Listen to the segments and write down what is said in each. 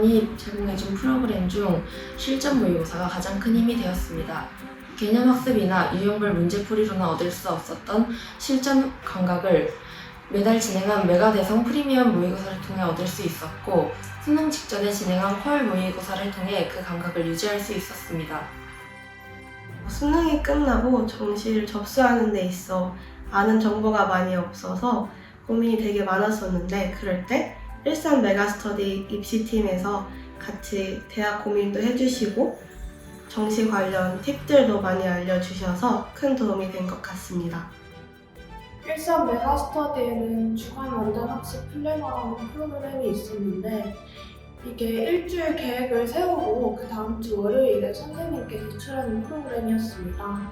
이번이 제공해준 프로그램 중 실전 모의고사가 가장 큰 힘이 되었습니다. 개념 학습이나 유형별 문제풀이로는 얻을 수 없었던 실전 감각을 매달 진행한 메가대성 프리미엄 모의고사를 통해 얻을 수 있었고 수능 직전에 진행한 펄 모의고사를 통해 그 감각을 유지할 수 있었습니다. 수능이 끝나고 정시를 접수하는 데 있어 아는 정보가 많이 없어서 고민이 되게 많았었는데 그럴 때 일산 메가스터디 입시팀에서 같이 대학 고민도 해주시고 정시 관련 팁들도 많이 알려주셔서 큰 도움이 된 것 같습니다. 일산 메가스터디에는 주간 완전 학습 플래너라는 프로그램이 있었는데 이게 일주일 계획을 세우고 그 다음 주 월요일에 선생님께 제출하는 프로그램이었습니다.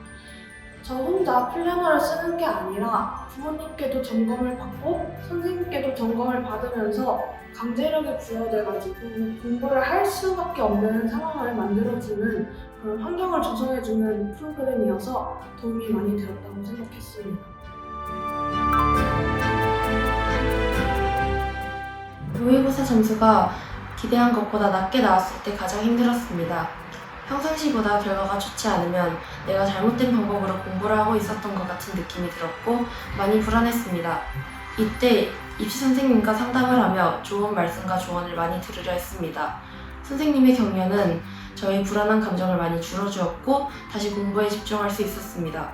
저 혼자 플래너를 쓰는 게 아니라 부모님께도 점검을 받고 선생님께도 점검을 받으면서 강제력이 부여돼가지고 공부를 할 수밖에 없는 상황을 만들어주는 그런 환경을 조성해주는 프로그램이어서 도움이 많이 되었다고 생각했습니다. 모의고사 점수가 기대한 것보다 낮게 나왔을 때 가장 힘들었습니다. 평상시보다 결과가 좋지 않으면 내가 잘못된 방법으로 공부를 하고 있었던 것 같은 느낌이 들었고 많이 불안했습니다. 이때 입시 선생님과 상담을 하며 좋은 말씀과 조언을 많이 들으려 했습니다. 선생님의 격려는 저의 불안한 감정을 많이 줄여주었고 다시 공부에 집중할 수 있었습니다.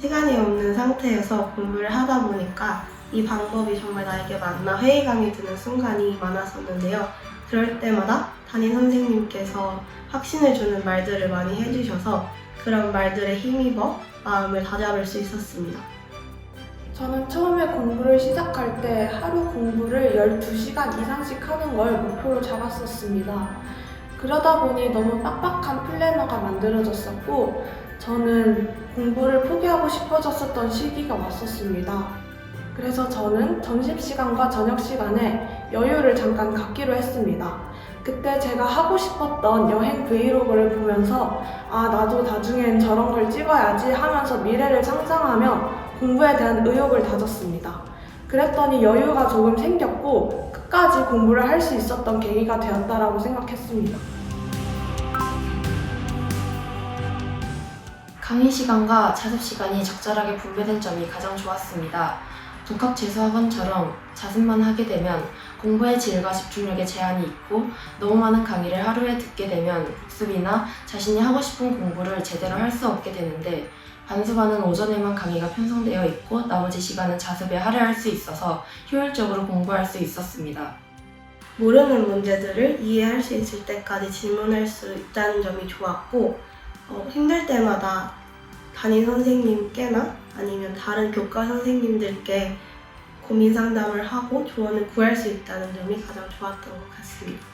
시간이 없는 상태에서 공부를 하다 보니까 이 방법이 정말 나에게 맞나 회의감이 드는 순간이 많았었는데요. 그럴 때마다 담임 선생님께서 확신을 주는 말들을 많이 해주셔서 그런 말들에 힘입어 마음을 다잡을 수 있었습니다. 저는 처음에 공부를 시작할 때 하루 공부를 12시간 이상씩 하는 걸 목표로 잡았었습니다. 그러다 보니 너무 빡빡한 플래너가 만들어졌었고, 저는 공부를 포기하고 싶어졌었던 시기가 왔었습니다. 그래서 저는 점심시간과 저녁시간에 여유를 잠깐 갖기로 했습니다. 그때 제가 하고 싶었던 여행 브이로그를 보면서 아, 나도 나중엔 저런 걸 찍어야지 하면서 미래를 상상하며 공부에 대한 의욕을 다졌습니다. 그랬더니 여유가 조금 생겼고 끝까지 공부를 할 수 있었던 계기가 되었다라고 생각했습니다. 강의 시간과 자습 시간이 적절하게 분배된 점이 가장 좋았습니다. 독학 재수학원처럼 자습만 하게 되면 공부의 질과 집중력에 제한이 있고 너무 많은 강의를 하루에 듣게 되면 복습이나 자신이 하고 싶은 공부를 제대로 할 수 없게 되는데 반수반은 오전에만 강의가 편성되어 있고 나머지 시간은 자습에 할애할 수 있어서 효율적으로 공부할 수 있었습니다. 모르는 문제들을 이해할 수 있을 때까지 질문할 수 있다는 점이 좋았고 어, 힘들 때마다 담임 선생님께나 아니면 다른 교과 선생님들께 고민 상담을 하고 조언을 구할 수 있다는 점이 가장 좋았던 것 같습니다.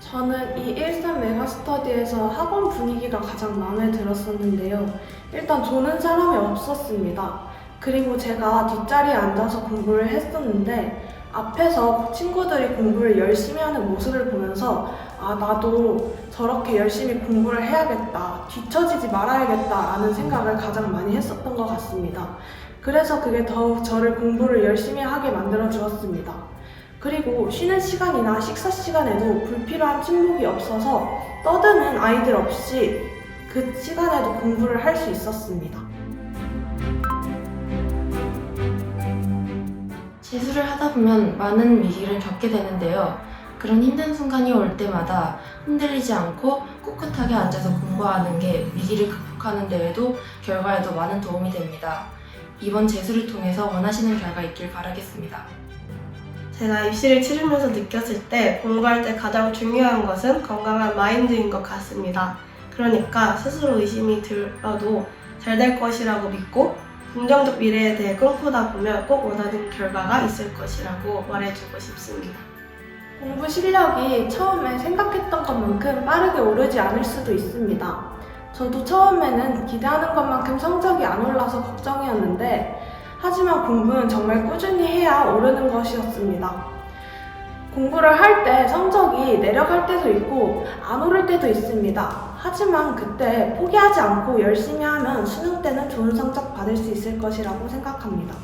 저는 이 일산 메가스터디에서 학원 분위기가 가장 마음에 들었었는데요. 일단 조는 사람이 없었습니다. 그리고 제가 뒷자리에 앉아서 공부를 했었는데 앞에서 친구들이 공부를 열심히 하는 모습을 보면서 아 나도 저렇게 열심히 공부를 해야겠다 뒤처지지 말아야겠다라는 생각을 가장 많이 했었던 것 같습니다. 그래서 그게 더욱 저를 공부를 열심히 하게 만들어 주었습니다. 그리고 쉬는 시간이나 식사 시간에도 불필요한 침묵이 없어서 떠드는 아이들 없이 그 시간에도 공부를 할 수 있었습니다. 재수를 하다 보면 많은 위기를 겪게 되는데요. 그런 힘든 순간이 올 때마다 흔들리지 않고 꿋꿋하게 앉아서 공부하는 게 위기를 극복하는 데에도 결과에도 많은 도움이 됩니다. 이번 재수를 통해서 원하시는 결과 있길 바라겠습니다. 제가 입시를 치르면서 느꼈을 때 공부할 때 가장 중요한 것은 건강한 마인드인 것 같습니다. 그러니까 스스로 의심이 들어도 잘 될 것이라고 믿고 긍정적 미래에 대해 꿈꾸다 보면 꼭 원하는 결과가 있을 것이라고 말해주고 싶습니다. 공부 실력이 처음에 생각했던 것만큼 빠르게 오르지 않을 수도 있습니다. 저도 처음에는 기대하는 것만큼 성적이 안 올라서 걱정이었는데, 하지만 공부는 정말 꾸준히 해야 오르는 것이었습니다. 공부를 할 때 성적이 내려갈 때도 있고, 안 오를 때도 있습니다. 하지만 그때 포기하지 않고 열심히 하면 수능 때는 좋은 성적 받을 수 있을 것이라고 생각합니다.